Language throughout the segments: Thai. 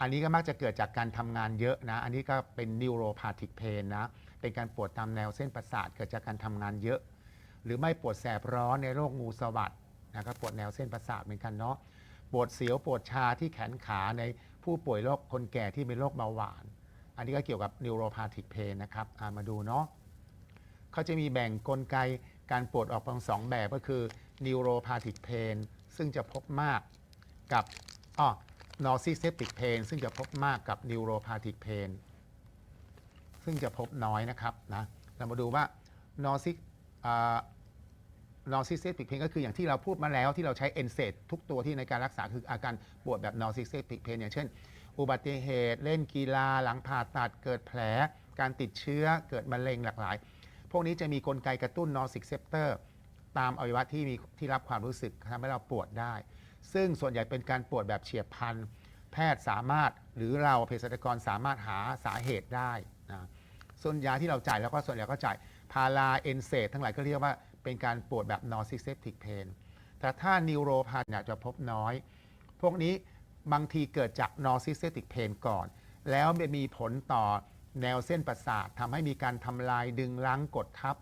อันนี้ก็มักจะเกิดจากการทำงานเยอะนะ อันนี้ก็เป็น neuropathic pain นะ เป็นการปวดตามแนวเส้นประสาทเกิดจากการทำงานเยอะ หรือไม่ปวดแสบร้อนในโรคงูสวัสดนะครับปวดแนวเส้นประสาทเหมือนกันเนาะ ปวดเสียวปวดชาที่แขนขาในผู้ป่วยโรคคนแก่ที่เป็นโรคเบาหวาน อันนี้ก็เกี่ยวกับ neuropathic pain นะครับอ่ามาดูเนาะ เขาจะมีแบ่งกลไกการปวดออกเป็นสองแบบก็คือ neuropathic pain ซึ่งจะพบมากกับอ๋อ nociceptic pain ซึ่งจะพบมากกับ neuropathic pain ซึ่งจะพบน้อยนะครับนะเรามาดูว่า nocic อ่า nociceptic pain ก็คืออย่างที่เราพูดมาแล้วที่เราใช้ NSAID ทุกตัวที่ในการรักษาคืออาการปวดแบบ nociceptic pain อย่างเช่น อุบัติเหตุเล่นกีฬาหลังผ่าตัดเกิดแผล การติดเชื้อเกิดมะเร็งหลากหลาย พวกนี้จะมีกลไกกระตุ้น nociceptor ตามอวัยวะที่มีที่รับความรู้สึกทำให้เราปวดได้ ซึ่งส่วนใหญ่เป็นการปวดแบบเฉียบพลัน แพทย์สามารถหรือเราเภสัชกรสามารถหาสาเหตุได้นะส่วนยาที่เราจ่ายแล้วก็ส่วนใหญ่ก็จ่ายพาราเอนเซทั้งหลายก็เรียกว่าเป็นการปวดแบบ nociceptic pain แต่ถ้านิวโรพาเนี่ยจะพบน้อย พวกนี้บางทีเกิดจาก nociceptic pain ก่อน แล้วมีผลต่อแนวเส้นประสาททำให้มีการทำลายดึงรั้งกดทับ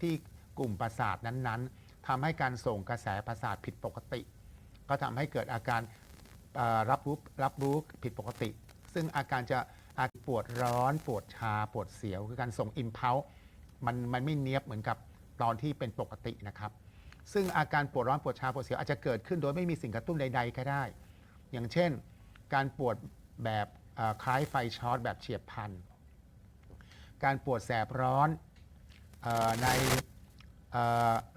ที่กลุ่มประสาทนั้นๆทำให้การส่งกระแสประสาทผิดปกติ ก็ทำให้เกิดอาการรับรู้รับรู้ผิดปกติ ซึ่งอาการจะอาปวดร้อนปวดชาปวดเสียว คือการส่งอิมเพลมันมันไม่เนียบเหมือนกับตอนที่เป็นปกตินะครับ ซึ่งอาการปวดร้อนปวดชาปวดเสียวอาจจะเกิดขึ้นโดยไม่มีสิ่งกระตุ้นใด ๆ ก็ได้ อย่างเช่น การปวดแบบคล้ายไฟช็อตแบบเฉียบพลันการปวดแสบร้อนออใน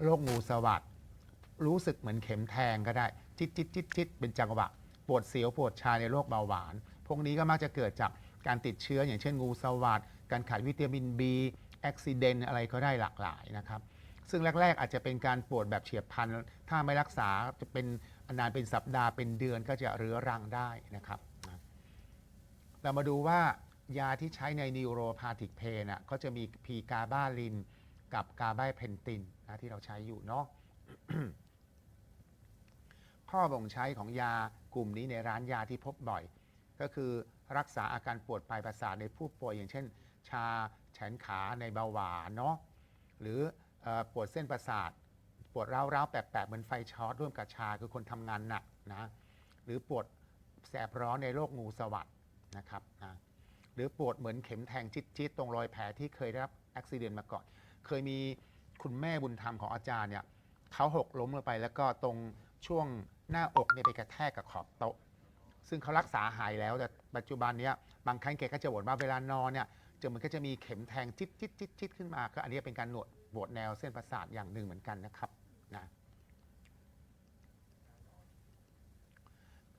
โรคงูสวัสดรู้สึกเหมือนเข็มแทงก็ได้ จิตจิตจิตจิตเป็นจังหวะปวดเสียวปวดชาในโรคเบาหวาน พวกนี้ก็มักจะเกิดจากการติดเชื้ออย่างเช่นงูสวัสดการขาดวิตามิน B อุบิเหตุอะไรก็ได้หลากหลายนะครับ ซึ่งแรก ๆ อาจจะเป็นการปวดแบบเฉียบพลัน ถ้าไม่รักษาจะเป็นนานเป็นสัปดาห์เป็นเดือนก็จะเรื้อรังได้นะครับ เรามาดูว่ายาที่ใช้ในนิวโรพาติกเพนอะก็จะมีพีกาบาลิน กับกาบาเพนตินนะที่เราใช้อยู่เนาะ ข้อบ่งใช้ของยากลุ่มนี้ในร้านยาที่พบบ่อย ก็คือรักษาอาการปวดปลายประสาทในผู้ป่วยอย่างเช่น ชาแขนขาในเบาหวานเนาะหรืออปวดเส้นประสาท ปวดร้าวๆแปลกๆเหมือนไฟช็อตร่วมกับชาคือคนทำงานหนักนะหรือปวดแสบร้อนในโรคงูสวัสดนะครับนะหรือปวดเหมือนเข็มแทงจิตๆตรงรอยแผลที่เคยได้รับอุบิเหตุมาก่อน เคยมีคุณแม่บุญธรรมของอาจารย์เนี่ยเขาหกล้มลงไปแล้วก็ตรง ช่วงหน้าอกเนี่ยไปกระแทกกับขอบโต๊ะ ซึ่งเขารักษาหายแล้วแต่ปัจจุบันเนี้ยบางครั้งแกก็จะบ่นว่าเวลานอนเนี่ยจะมันก็จะมีเข็มแทงจิตจิตจิตจิตขึ้นมาก็อันนี้เป็นการหนวดปวดแนวเส้นประสาทอย่างหนึ่งเหมือนกันนะครับนะ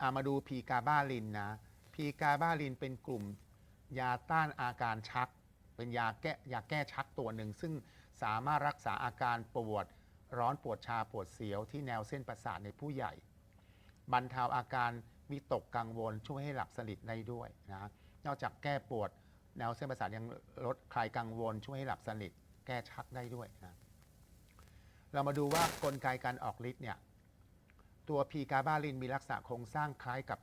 อะมาดูพีกาบาลินนะพีกาบาลินเป็นกลุ่มยาต้านอาการชัก เป็นยาแก้ยาแก้ชักตัวหนึ่ง ซึ่งสามารถรักษาอาการปวด ร้อนปวดชาปวดเสียวที่แนวเส้นประสาทในผู้ใหญ่ บรรเทาอาการวิตกกังวลช่วยให้หลับสนิทได้ด้วยนะนอกจากแก้ปวดแนวเส้นประสาทยังลดคลายกังวล ช่วยให้หลับสนิทแก้ชักได้ด้วยนะเรามาดูว่ากลไกการออกฤทธิ์เนี่ยตัวพีกาบาลินมีลักษณะโครงสร้างคล้ายกับ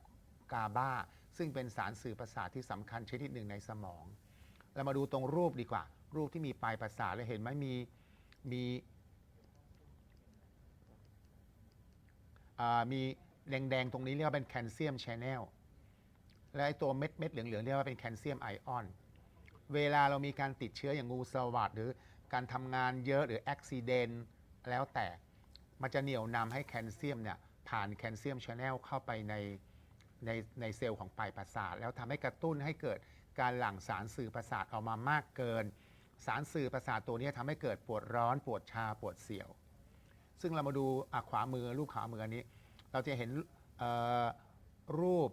กาบาซึ่งเป็นสารสื่อประสาทที่สำคัญชนิดหนึ่งในสมอง เรามาดูตรงรูปดีกว่า รูปที่มีปลายประสาทแล้วเห็นไหมมีมีอ่า มีแดงๆ ตรงนี้เรียกว่าเป็นแคลเซียมชแนลและไอตัวเม็ดเม็ดๆเหลืองๆเรียกว่าเป็นแคลเซียมไอออน เวลาเรามีการติดเชื้ออย่างงูสวัสดหรือการทำงานเยอะหรืออุบิเหตุแล้วแต่มันจะเหนี่ยวนำให้แคลเซียมเนี่ยผ่านแคลเซียมชแนลเข้าไปในในในเซลล์ของปลายประสาท แล้วทำให้กระตุ้นให้เกิดการหลั่งสารสื่อประสาทออกมามากเกิน สารสื่อประสาทตัวนี้ทำให้เกิดปวดร้อน ปวดชาปวดเสียว ซึ่งเรามาดูอะขวามือรูปขวามืออันนี้ เราจะเห็นเอ่อรูป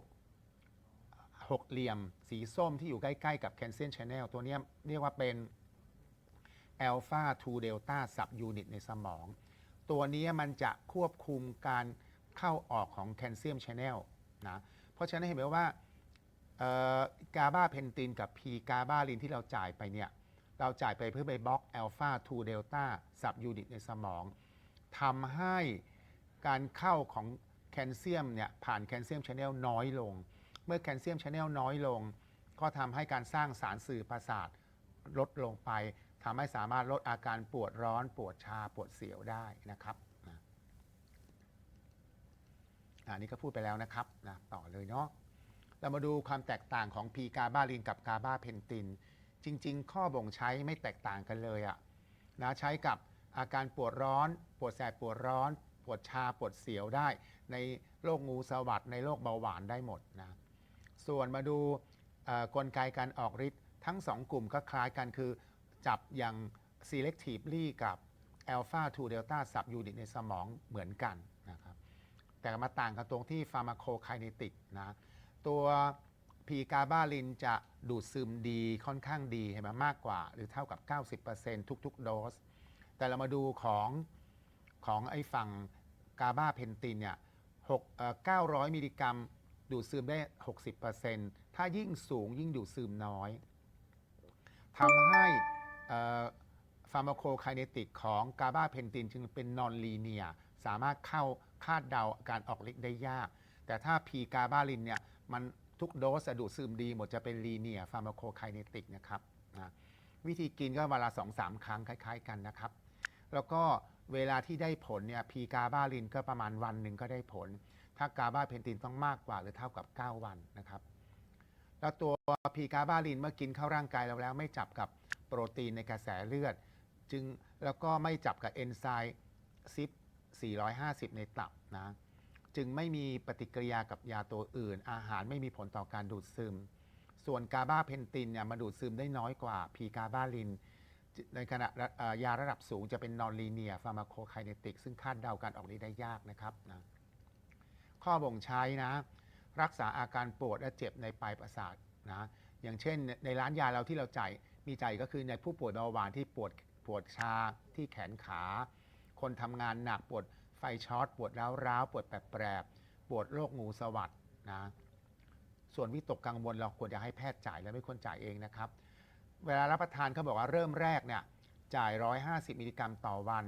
หกเหลี่ยม สีส้มที่อยู่ใกล้ ๆ กับแคนเซียนช n แนลตัวเนี้ยเรียกว่าเป็นอัลฟา2เดลต้าซับยูนิตในสมอง ตัวนี้มันจะควบคุมการเข้าออกของแคลเซียมช n แนลนะเพราะฉะนั้นเห็นไหมว่ากาบาเพนตินกับพีกาบาลินที่เราจ่ายไปเนี่ย เราจ่ายไปเพื่อไปบล็อกอัลฟา2เดลต้าซับยูนิตในสมอง ทำให้การเข้าของแคลเซียมเนี่ยผ่านแคลเซียมช n แนลน้อยลง เมื่อแคลเซียมชแนลน้อยลง ก็ทำให้การสร้างสารสื่อประสาทลดลงไปทำให้สามารถลดอาการปวดร้อน ปวดชาปวดเสียวได้นะครับอันนี้ก็พูดไปแล้วนะครับนะต่อเลยเนาะเรามาดูความแตกต่างของพีกาบาลินกับกาบาเพนติน จริง ๆ ข้อบ่งใช้ไม่แตกต่างกันเลยอะนะใช้กับ อาการปวดร้อน ปวดแสบปวดร้อน ปวดชาปวดเสียวได้ ในโรคงูสวัสดในโรคเบาหวานได้หมดนะส่วนมาดูกลไกการออกฤทธิ์ทั้ง 2 กลุ่มก็คล้ายกันคือ จับอย่าง selectively กับ alpha 2 delta subunit ในสมองเหมือนกันนะครับแต่มาต่างกันตรงที่ pharmacokinetic นะตัวพีกาบาลินจะดูดซึมดีค่อนข้างดีเห็นไหมมากกว่า หรือเท่ากับ 90%ทุก ๆ โดส แต่เรามาดูของของไอ้ฝั่งกาบาเพนตินเนี่ย6เอ่อ900มิลลิกรัม ดูดซึมได้ 60%ถ้ายิ่งสูงยิ่งดูดซึมน้อยทำให้ฟาร์มาโคไคเนติกของกาบาเพนตินจึงเป็นนอนลีเนียสามารถเข้าคาดเดาการออกฤทธิ์ได้ยาก แต่ถ้าพีกาบาลินเนี่ยมันทุกโดสดูดซึมดีหมดจะเป็นลีเนียฟาร์มาโคไคเนติกนะครับนะวิธีกินก็เวลา2-3ครั้งคล้าย ๆ กันนะครับ แล้วก็เวลาที่ได้ผลเนี่ยพีกาบาลินก็ประมาณวันหนึ่งก็ได้ผล ถ้ากาบาเพนตินต้องมากกว่าหรือเท่ากับ 9 วันนะครับ แล้วตัวพีกาบาลินเมื่อกินเข้าร่างกายเราแล้ว ไม่จับกับโปรตีนในกระแสเลือด จึงแล้วก็ไม่จับกับเอนไซม์ซิป450 ในตับนะจึงไม่มีปฏิกิริยากับยาตัวอื่น อาหารไม่มีผลต่อการดูดซึม ส่วนกาบาเพนตินเนี่ยมาดูดซึมได้น้อยกว่าพีกาบาลิน ในขณะยาระดับสูงจะเป็นนอนลีเนียฟาร์มาโคไคเนติกซึ่งคาดเดาการออกฤทธิ์ได้ยากนะครับนะข้อบ่งใช้นะ รักษาอาการปวดและเจ็บในปลายประสาทนะอย่างเช่น ในร้านยาเราที่เราจ่ายมีจ่ายก็คือในผู้ป่วยเบาหวานที่ปวดปวดชาที่แขนขา คนทำงานหนักปวดไฟช็อตปวดร้าวร้าวปวดแปรบปวดโรคงูสวัสดนะส่วนวิตกกังวลเราควรจะให้แพทย์จ่ายและไม่ควรจ่ายเองนะครับ เวลารับประทานเขาบอกว่าเริ่มแรกเนี่ยจ่าย 150 มิลลิกรัมต่อวัน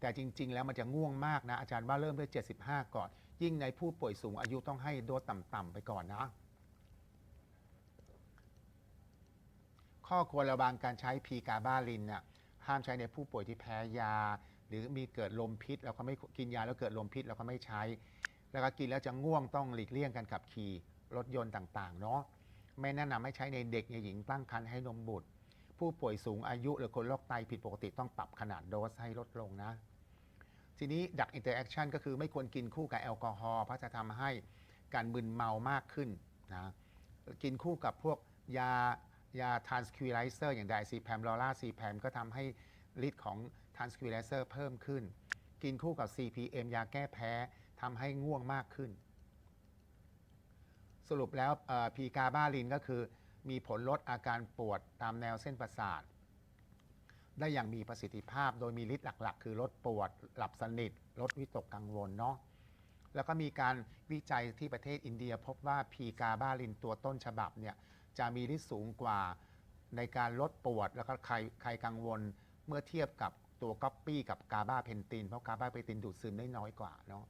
แต่จริง ๆ แล้วมันจะง่วงมากนะ อาจารย์ว่าเริ่มด้วย 75 ก่อน ยิ่งในผู้ป่วยสูงอายุต้องให้โดสต่ำๆไปก่อนนะ ข้อควรระวังการใช้พีกาบาลินน่ะห้ามใช้ในผู้ป่วยที่แพ้ยา หรือมีเกิดลมพิษ แล้วก็ไม่กินยาแล้วเกิดลมพิษแล้วก็ไม่ใช้ แล้วก็กินแล้วจะง่วงต้องหลีกเลี่ยงการขับขี่รถยนต์ต่างๆ เนาะ ไม่แนะนำให้ใช้ในเด็กในหญิงตั้งครรภ์ให้นมบุตร ผู้ป่วยสูงอายุหรือคนโรคไตผิดปกติต้องปรับขนาดโดสให้ลดลงนะ ทีนี้ดักอินเตอร์แอคชั่นก็คือไม่ควรกินคู่กับแอลกอฮอล์เพราะจะทำให้การมึนเมามากขึ้นนะกินคู่กับพวกยายาทานสคิวไลเซอร์อย่างไดซีแพมลอราซีแพมก็ทำให้ฤทธิ์ของทานสคิวไลเซอร์เพิ่มขึ้น กินคู่กับ CPM ยาแก้แพ้ทำให้ง่วงมากขึ้น สรุปแล้วพีกาบาลินก็คือ มีผลลดอาการปวดตามแนวเส้นประสาท ได้อย่างมีประสิทธิภาพโดยมีฤทธิ์หลัก ๆ คือลดปวด หลับสนิท ลดวิตกกังวลเนาะแล้วก็มีการวิจัยที่ประเทศอินเดียพบว่าพีกาบาลินตัวต้นฉบับเนี่ยจะมีฤทธิ์สูงกว่าในการลดปวด แล้วก็ใครใครกังวลเมื่อเทียบกับตัวก๊อปปี้กับกาบาเพนติน เพราะกาบาเพนตินดูดซึมได้น้อยกว่าเนาะ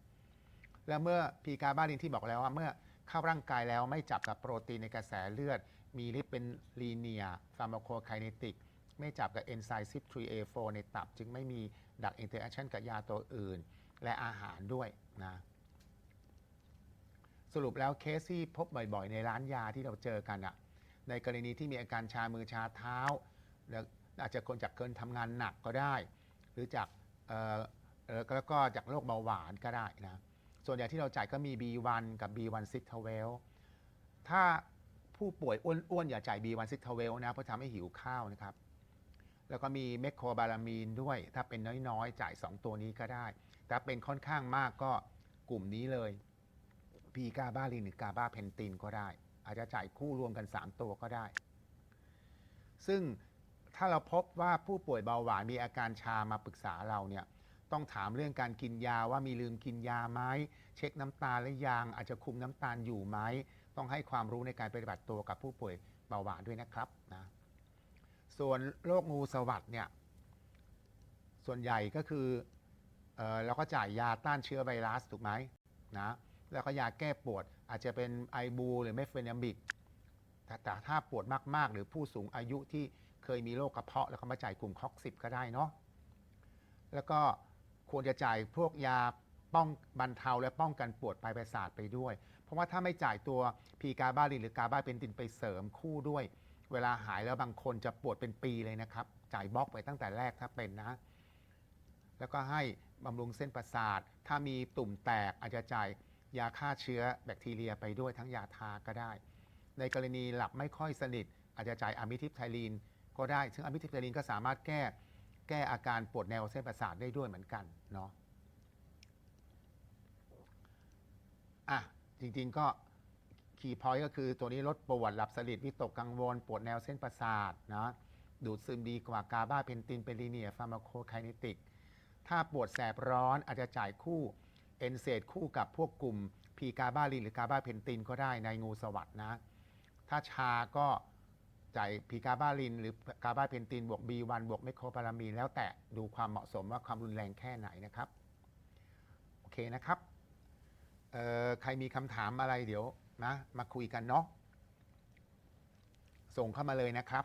และเมื่อพีกาบาลินที่บอกแล้วว่าเมื่อ เข้าร่างกายแล้วไม่จับกับโปรตีนในกระแสเลือด มีฤทธิ์เป็นลีเนียฟาร์มาโคไคเนติก ไม่จับกับเอนไซม์ CYP3A4 ในตับ จึงไม่มีดักอินเตอร์แอคชั่นกับยาตัวอื่น และอาหารด้วยนะสรุปแล้วเคสที่พบบ่อยๆ ในร้านยาที่เราเจอกันอะในกรณีที่มีอาการชามือชาเท้าอาจจะคนจากเกินทำงานหนักก็ได้ หรือจากแล้วก็จากโรคเบาหวานก็ได้นะ ส่วนใหญ่ที่เราจ่ายก็มี B1 กับ B1 6 t w e l ถ้าผู้ป่วยอ้วนๆอย่าจ่าย B1 6 t w e l นะเพราะทำให้หิวข้าวนะครับ แล้วก็มีเมคโครบาลามีนด้วย ถ้าเป็นน้อยๆ จ่าย 2 ตัวนี้ก็ได้ แต่เป็นค่อนข้างมากก็กลุ่มนี้เลยพีกาบาลินหรือกาบาเพนตินก็ได้ อาจจะจ่ายคู่รวมกัน 3 ตัวก็ได้ ซึ่งถ้าเราพบว่าผู้ป่วยเบาหวานมีอาการชามาปรึกษาเราเนี่ย ต้องถามเรื่องการกินยาว่ามีลืมกินยาไหมเช็คน้ำตาลและยางอาจจะคุมน้ำตาลอยู่ไหมต้องให้ความรู้ในการปฏิบัติตัวกับผู้ป่วยเบาหวานด้วยนะครับนะส่วนโรคงูสวัสดเนี่ยส่วนใหญ่ก็คือเออเราก็จ่ายยาต้านเชื้อไวรัสถูกไหมนะแล้วก็ยาแก้ปวดอาจจะเป็นไอบูหรือเมฟเฟนามิกแต่ถ้าปวดมากๆ หรือผู้สูงอายุที่เคยมีโรคกระเพาะแล้วก็มาจ่ายกลุ่มคอกสิบก็ได้เนาะแล้วก็ ควรจะจ่ายพวกยาป้องบรรเทาและป้องกันปวดปลายประสาทไปด้วย เพราะว่าถ้าไม่จ่ายตัวพีกาบาลินหรือกาบาเป็นตินไปเสริมคู่ด้วย เวลาหายแล้วบางคนจะปวดเป็นปีเลยนะครับ จ่ายบล็อกไปตั้งแต่แรกถ้าเป็นนะ แล้วก็ให้บำรุงเส้นประสาท ถ้ามีตุ่มแตกอาจจะจ่ายยาฆ่าเชื้อแบคทีเรียไปด้วยทั้งยาทาก็ได้ ในกรณีหลับไม่ค่อยสนิท อาจจะจ่ายอะมิทิปไทลีนก็ได้ ซึ่งอะมิทิปไทลีนก็สามารถแก้ แก้อาการปวดแนวเส้นประสาทได้ด้วยเหมือนกันเนาะอะจริงๆก็คีย์พอยต์ก็คือตัวนี้ลดปวดหลับสนิทวิตกกังวล ปวดแนวเส้นประสาทนะดูดซึมดีกว่ากาบาเพนตินเปรีเนียฟาร์มาโคไคเนติก ถ้าปวดแสบร้อนอาจจะจ่ายคู่เอนเซดคู่กับพวกกลุ่มพีกาบาลินหรือกาบาเพนตินก็ได้ในงูสวัสดนะ ถ้าชาก็ จ่ายพีกาบาลิน หรือกาบาเพนตินบวก B1 บวกเมโครพารามีนแล้วแต่ดูความเหมาะสมว่าความรุนแรงแค่ไหนนะครับโอเคนะครับใครมีคำถามอะไรเดี๋ยวนะมาคุยกันเนาะส่งเข้ามาเลยนะครับ